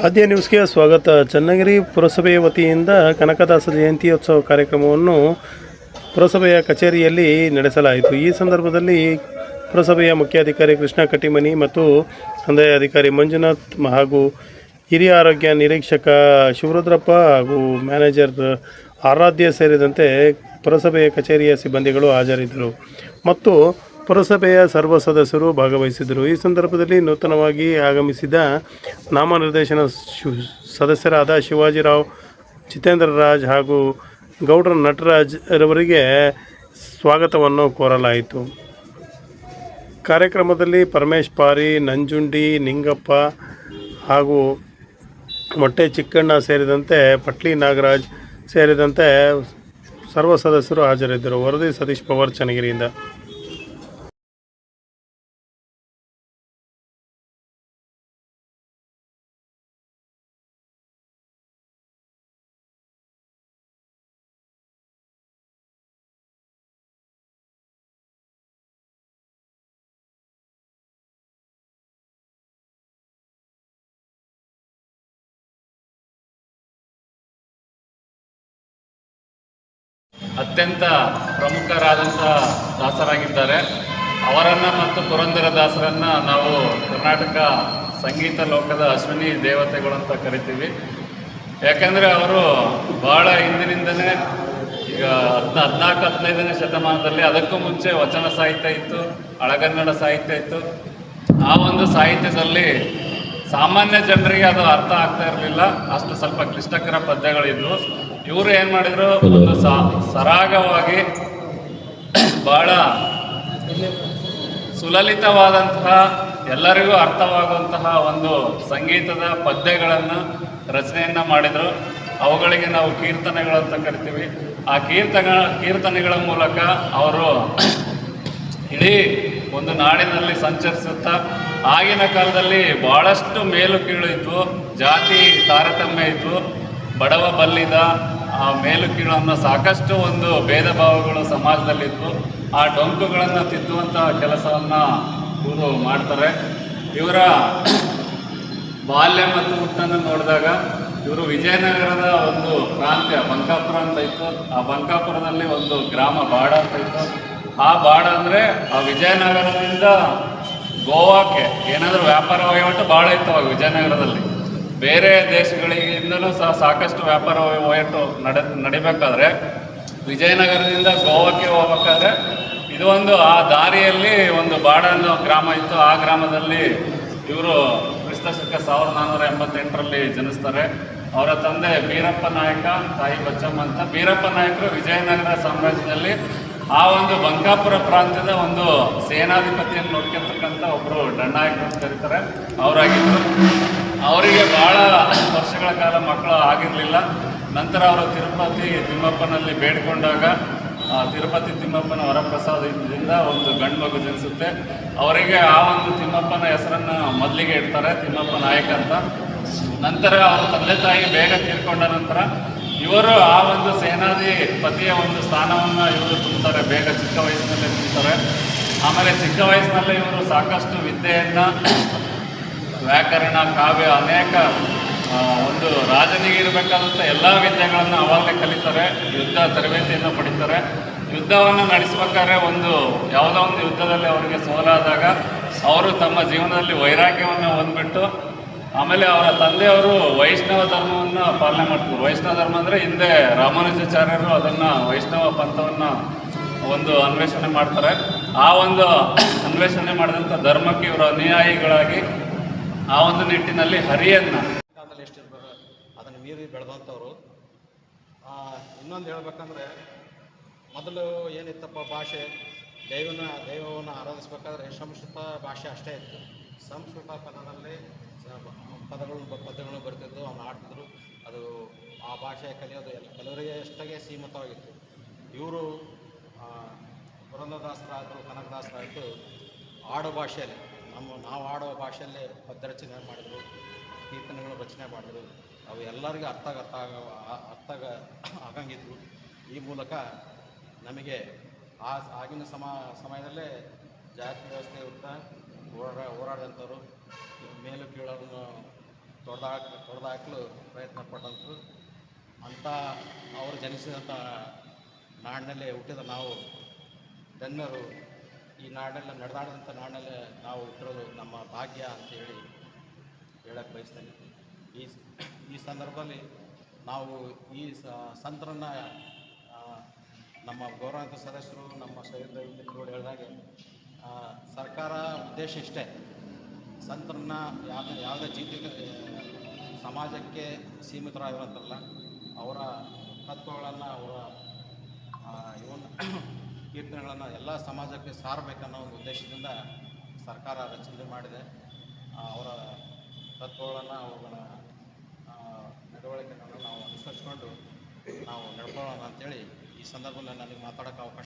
ಆದ್ಯ ನ್ಯೂಸ್ಗೆ ಸ್ವಾಗತ. ಚನ್ನಗಿರಿ ಪುರಸಭೆಯ ವತಿಯಿಂದ ಕನಕದಾಸ ಜಯಂತ್ಯೋತ್ಸವ ಕಾರ್ಯಕ್ರಮವನ್ನು ಪುರಸಭೆಯ ಕಚೇರಿಯಲ್ಲಿ ನಡೆಸಲಾಯಿತು. ಈ ಸಂದರ್ಭದಲ್ಲಿ ಪುರಸಭೆಯ ಮುಖ್ಯಾಧಿಕಾರಿ ಕೃಷ್ಣ ಕಟ್ಟಿಮನಿ ಮತ್ತು ಕಂದಾಯ ಅಧಿಕಾರಿ ಮಂಜುನಾಥ್ ಹಾಗೂ ಹಿರಿಯ ಆರೋಗ್ಯ ನಿರೀಕ್ಷಕ ಶಿವರುದ್ರಪ್ಪ ಹಾಗೂ ಮ್ಯಾನೇಜರ್ ಆರಾಧ್ಯ ಸೇರಿದಂತೆ ಪುರಸಭೆಯ ಕಚೇರಿಯ ಸಿಬ್ಬಂದಿಗಳು ಹಾಜರಿದ್ದರು. ಮತ್ತು ಪುರಸಭೆಯ ಸರ್ವ ಸದಸ್ಯರು ಭಾಗವಹಿಸಿದರು ಈ ಸಂದರ್ಭದಲ್ಲಿ ನೂತನವಾಗಿ ಆಗಮಿಸಿದ ನಾಮನಿರ್ದೇಶನ ಸದಸ್ಯರಾದ ಶಿವಾಜಿರಾವ್ ಜಿತೇಂದ್ರ ರಾಜ್ ಹಾಗೂ ಗೌಡ್ರ ನಟರಾಜ್ ರವರಿಗೆ ಸ್ವಾಗತವನ್ನು ಕೋರಲಾಯಿತು. ಕಾರ್ಯಕ್ರಮದಲ್ಲಿ ಪರಮೇಶ್ ಪಾರಿ, ನಂಜುಂಡಿ, ನಿಂಗಪ್ಪ ಹಾಗೂ ಮೊಟ್ಟೆ ಚಿಕ್ಕಣ್ಣ ಸೇರಿದಂತೆ ಪಟ್ಲಿ ನಾಗರಾಜ್ ಸೇರಿದಂತೆ ಸರ್ವ ಸದಸ್ಯರು ಹಾಜರಿದ್ದರು. ವರದಿ ಸತೀಶ್ ಪವಾರ್ ಚನ್ನಗಿರಿಯಿಂದ. ಅತ್ಯಂತ ಪ್ರಮುಖರಾದಂಥ ದಾಸರಾಗಿದ್ದಾರೆ. ಅವರನ್ನು ಮತ್ತು ಪುರಂದರ ದಾಸರನ್ನು ನಾವು ಕರ್ನಾಟಕ ಸಂಗೀತ ಲೋಕದ ಅಶ್ವಿನಿ ದೇವತೆಗಳು ಅಂತ ಕರಿತೀವಿ. ಯಾಕೆಂದರೆ ಅವರು ಬಹಳ ಹಿಂದಿನಿಂದಲೇ ಈಗ ಹದಿನ, ಹದಿನಾಲ್ಕು, ಹದಿನೈದನೇ ಶತಮಾನದಲ್ಲಿ ಅದಕ್ಕೂ ಮುಂಚೆ ವಚನ ಸಾಹಿತ್ಯ ಇತ್ತು ಹಳಗನ್ನಡ ಸಾಹಿತ್ಯ ಇತ್ತು. ಆ ಒಂದು ಸಾಹಿತ್ಯದಲ್ಲಿ ಸಾಮಾನ್ಯ ಜನರಿಗೆ ಅದು ಅರ್ಥ ಆಗ್ತಾ ಇರಲಿಲ್ಲ. ಅಷ್ಟು ಸ್ವಲ್ಪ ಕ್ಲಿಷ್ಟಕರ ಪದ್ಯಗಳಿದ್ವು. ಇವರು ಏನು ಮಾಡಿದ್ರು? ಒಂದು ಸರಾಗವಾಗಿ ಬಹಳ ಸುಲಲಿತವಾದಂತಹ ಎಲ್ಲರಿಗೂ ಅರ್ಥವಾಗುವಂತಹ ಒಂದು ಸಂಗೀತದ ಪದ್ಯಗಳನ್ನು ರಚನೆಯನ್ನ ಮಾಡಿದರು. ಅವುಗಳಿಗೆ ನಾವು ಕೀರ್ತನೆಗಳು ಅಂತ ಕರಿತೀವಿ. ಆ ಕೀರ್ತನ ಕೀರ್ತನೆಗಳ ಮೂಲಕ ಅವರು ಇಡೀ ಒಂದು ನಾಡಿನಲ್ಲಿ ಸಂಚರಿಸುತ್ತಾ ಆಗಿನ ಕಾಲದಲ್ಲಿ ಬಹಳಷ್ಟು ಮೇಲು ಕೀಳು ಇದ್ವು ಜಾತಿ ತಾರತಮ್ಯ ಇದ್ವು ಬಡವ ಬಲ್ಲಿದ ಆ ಮೇಲು ಕೀಳು ಅನ್ನೋ ಸಾಕಷ್ಟು ಒಂದು ಭೇದ ಭಾವಗಳು ಸಮಾಜದಲ್ಲಿದ್ವು ಆ ಡೊಂಕುಗಳನ್ನು ತಿದ್ದುವಂಥ ಕೆಲಸವನ್ನು ಇವರು ಮಾಡ್ತಾರೆ. ಇವರ ಬಾಲ್ಯ ಮತ್ತು ಹುಟ್ಟನ್ನು ನೋಡಿದಾಗ ಇವರು ವಿಜಯನಗರದ ಒಂದು ಪ್ರಾಂತ್ಯ ಬಂಕಾಪುರ ಅಂತ ಇತ್ತು. ಆ ಬಂಕಾಪುರದಲ್ಲಿ ಒಂದು ಗ್ರಾಮ ಬಾಡ ಅಂತ ಇತ್ತು. ಆ ಬಾಡ ಅಂದರೆ ಆ ವಿಜಯನಗರದಿಂದ ಗೋವಾಕ್ಕೆ ಏನಾದರೂ ವ್ಯಾಪಾರ ವಹಿವಾಟು ಭಾಳ ಇತ್ತು ಅವಾಗ ವಿಜಯನಗರದಲ್ಲಿ. ಬೇರೆ ದೇಶಗಳಿಂದಲೂ ಸಹ ಸಾಕಷ್ಟು ವ್ಯಾಪಾರ ವಹಿವಾಟು ನಡೆ ನಡಿಬೇಕಾದ್ರೆ ವಿಜಯನಗರದಿಂದ ಗೋವಾಕ್ಕೆ ಹೋಗ್ಬೇಕಾದ್ರೆ ಇದು ಒಂದು ಆ ದಾರಿಯಲ್ಲಿ ಒಂದು ಬಾಡ ಅನ್ನೋ ಗ್ರಾಮ ಇತ್ತು. ಆ ಗ್ರಾಮದಲ್ಲಿ ಇವರು ಕ್ರಿಸ್ತ ಶಕ ಸಾವಿರದ ನಾನ್ನೂರ ಎಂಬತ್ತೆಂಟರಲ್ಲಿ ಜನಿಸ್ತಾರೆ. ಅವರ ತಂದೆ ಬೀರಪ್ಪ ನಾಯಕ, ತಾಯಿ ಬಚ್ಚಮ್ಮ ಅಂತ. ಬೀರಪ್ಪ ನಾಯಕರು ವಿಜಯನಗರ ಸಾಮ್ರಾಜ್ಯದಲ್ಲಿ ಆ ಒಂದು ಬಂಕಾಪುರ ಪ್ರಾಂತ್ಯದ ಒಂದು ಸೇನಾಧಿಪತಿಯನ್ನು ನೋಡ್ಕೊಳ್ತಕ್ಕಂಥ ಒಬ್ಬರು ದಂಡಾಯಕರು ಅಂತ ಕರೀತಾರೆ. ಅವರಾಗಿದ್ದರು. ಅವರಿಗೆ ಬಹಳ ವರ್ಷಗಳ ಕಾಲ ಮಕ್ಕಳು ಆಗಿರಲಿಲ್ಲ. ನಂತರ ಅವರು ತಿರುಪತಿ ತಿಮ್ಮಪ್ಪನಲ್ಲಿ ಬೇಡಿಕೊಂಡಾಗ ತಿರುಪತಿ ತಿಮ್ಮಪ್ಪನ ವರಪ್ರಸಾದದಿಂದ ಒಂದು ಗಂಡು ಮಗು ಜನಿಸುತ್ತೆ. ಅವರಿಗೆ ಆ ಒಂದು ತಿಮ್ಮಪ್ಪನ ಹೆಸರನ್ನು ಮೊದಲಿಗೆ ಇಡ್ತಾರೆ, ತಿಮ್ಮಪ್ಪ ನಾಯಕ ಅಂತ. ನಂತರ ಅವರ ತಂದೆ ತಾಯಿ ಬೇಗ ತೀರ್ಕೊಂಡ ನಂತರ ಇವರು ಆ ಒಂದು ಸೇನಾಧಿಪತಿಯ ಒಂದು ಸ್ಥಾನವನ್ನು ಇವರು ತುಂಬ್ತಾರೆ, ಬೇಗ ಚಿಕ್ಕ ವಯಸ್ಸಿನಲ್ಲೇ ತುಂಬ್ತಾರೆ. ಆಮೇಲೆ ಚಿಕ್ಕ ವಯಸ್ಸಿನಲ್ಲೇ ಇವರು ಸಾಕಷ್ಟು ವಿದ್ಯೆಯನ್ನು ವ್ಯಾಕರಣ, ಕಾವ್ಯ ಅನೇಕ ಒಂದು ರಾಜನಿಗೆ ಇರಬೇಕಾದಂಥ ಎಲ್ಲ ವಿದ್ಯೆಗಳನ್ನು ಅವಾಗಲೇ ಕಲಿತಾರೆ. ಯುದ್ಧ ತರಬೇತಿಯನ್ನು ಪಡಿತಾರೆ. ಯುದ್ಧವನ್ನು ನಡೆಸಬೇಕಾದ್ರೆ ಒಂದು ಯಾವುದೋ ಒಂದು ಯುದ್ಧದಲ್ಲಿ ಅವರಿಗೆ ಸೋಲಾದಾಗ ಅವರು ತಮ್ಮ ಜೀವನದಲ್ಲಿ ವೈರಾಗ್ಯವನ್ನು ಹೊಂದ್ಬಿಟ್ಟು, ಆಮೇಲೆ ಅವರ ತಂದೆಯವರು ವೈಷ್ಣವ ಧರ್ಮವನ್ನು ಪಾಲನೆ ಮಾಡ್ತಾರೆ ವೈಷ್ಣವ ಧರ್ಮ ಅಂದರೆ ಹಿಂದೆ ರಾಮಾನುಜಾಚಾರ್ಯರು ಅದನ್ನು ವೈಷ್ಣವ ಪಂಥವನ್ನು ಒಂದು ಅನ್ವೇಷಣೆ ಮಾಡ್ತಾರೆ. ಆ ಒಂದು ಅನ್ವೇಷಣೆ ಮಾಡಿದಂಥ ಧರ್ಮಕ್ಕೆ ಇವರು ಅನುಯಾಯಿಗಳಾಗಿ ಆ ಒಂದು ನಿಟ್ಟಿನಲ್ಲಿ ಹರಿಯನ್ನ. ಕಾಲದಲ್ಲಿ ಅದನ್ನು ಮೀರಿ ಬೆಳೆದಂಥವ್ರು. ಇನ್ನೊಂದು ಹೇಳ್ಬೇಕಂದ್ರೆ, ಮೊದಲು ಏನಿತ್ತಪ್ಪ ಭಾಷೆ? ದೈವನ, ದೈವವನ್ನು ಆರಾಧಿಸ್ಬೇಕಾದ್ರೆ ಸಂಸ್ಕೃತ ಭಾಷೆ ಅಷ್ಟೇ ಇತ್ತು. ಸಂಸ್ಕೃತ ಪದದಲ್ಲಿ ಪದಗಳು ಪದಗಳು ಬರ್ತಿದ್ದು ಅವ್ನು ಆಡ್ತಿದ್ರು ಅದು ಆ ಭಾಷೆ ಕಲಿಯೋದು ಎಲ್ಲ ಕೆಲವರಿಗೆ ಅಷ್ಟಾಗೆ ಸೀಮಿತವಾಗಿತ್ತು. ಇವರು ಪುರಂದರದಾಸರಾದರು ಕನಕದಾಸರಾಯಿತು ಆಡು ಭಾಷೆಯಲ್ಲಿ ನಮ್ಮ ನಾವು ಆಡೋ ಭಾಷೆಯಲ್ಲೇ ಪದ್ಯರಚನೆ ಮಾಡಿದ್ರು, ಕೀರ್ತನೆಗಳು ರಚನೆ ಮಾಡಿದರು, ಅವು ಎಲ್ಲರಿಗೂ ಅರ್ಥ ಅರ್ಥ ಆಗ ಅರ್ಥ ಆಗ- ಆಗಂಗಿದ್ರು ಈ ಮೂಲಕ ನಮಗೆ ಆ ಆಗಿನ ಸಮ ಸಮಯದಲ್ಲೇ ಜಾತಿ ವ್ಯವಸ್ಥೆ ವಿರುದ್ಧ ಹೋರಾಡ ಹೋರಾಡಿದಂಥವ್ರು, ಮೇಲು ಕೀಳನ್ನು ತೊಡೆದಾಕ ತೊಡೆದಾಕಲು ಪ್ರಯತ್ನ ಪಟ್ಟಂಥರು ಅಂಥ ಅವರು ಜನಿಸಿದಂಥ ನಾಡಿನಲ್ಲೇ ಹುಟ್ಟಿದ ನಾವು ಧನ್ಯರು. ಈ ನಾಡಲ್ಲಿ ನಡೆದಾಡಿದಂಥ ನಾಡಲ್ಲೇ ನಾವು ಇಟ್ಟಿರೋದು ನಮ್ಮ ಭಾಗ್ಯ ಅಂತ ಹೇಳಿ ಹೇಳಕ್ಕೆ ಬಯಸ್ತೇನೆ. ಈ ಈ ಸಂದರ್ಭದಲ್ಲಿ ನಾವು ಈ ಸಂತರನ್ನ ನಮ್ಮ ಗೌರವಾಂತ ಸದಸ್ಯರು, ನಮ್ಮ ಸೈದ ಮಿತ್ರಗಳು ಹೇಳಿದಾಗೆ ಸರ್ಕಾರ ಉದ್ದೇಶ ಇಷ್ಟೇ. ಸಂತರನ್ನ ಯಾವ, ಯಾವುದೇ ಜೀತಿ ಸಮಾಜಕ್ಕೆ ಸೀಮಿತರಾಗಿರೋಂಥಲ್ಲ ಅವರ ತತ್ವಗಳನ್ನು ಅವರ ಇವನ್ ಕೀರ್ತನೆಗಳನ್ನು ಎಲ್ಲ ಸಮಾಜಕ್ಕೆ ಸಾರಬೇಕನ್ನೋ ಒಂದು ಉದ್ದೇಶದಿಂದ ಸರ್ಕಾರ ರಚನೆ ಮಾಡಿದೆ. ಅವರ ತತ್ವಗಳನ್ನು ಅವುಗಳ ನಡವಳಿಕೆಗಳನ್ನು ನಾವು ಅನುಸರಿಸ್ಕೊಂಡು ನಾವು ನಡ್ಕೊಳ್ಳೋಣ ಅಂತೇಳಿ ಈ ಸಂದರ್ಭದಲ್ಲಿ ನನಗೆ ಮಾತಾಡೋಕ್ಕೆ ಅವಕಾಶ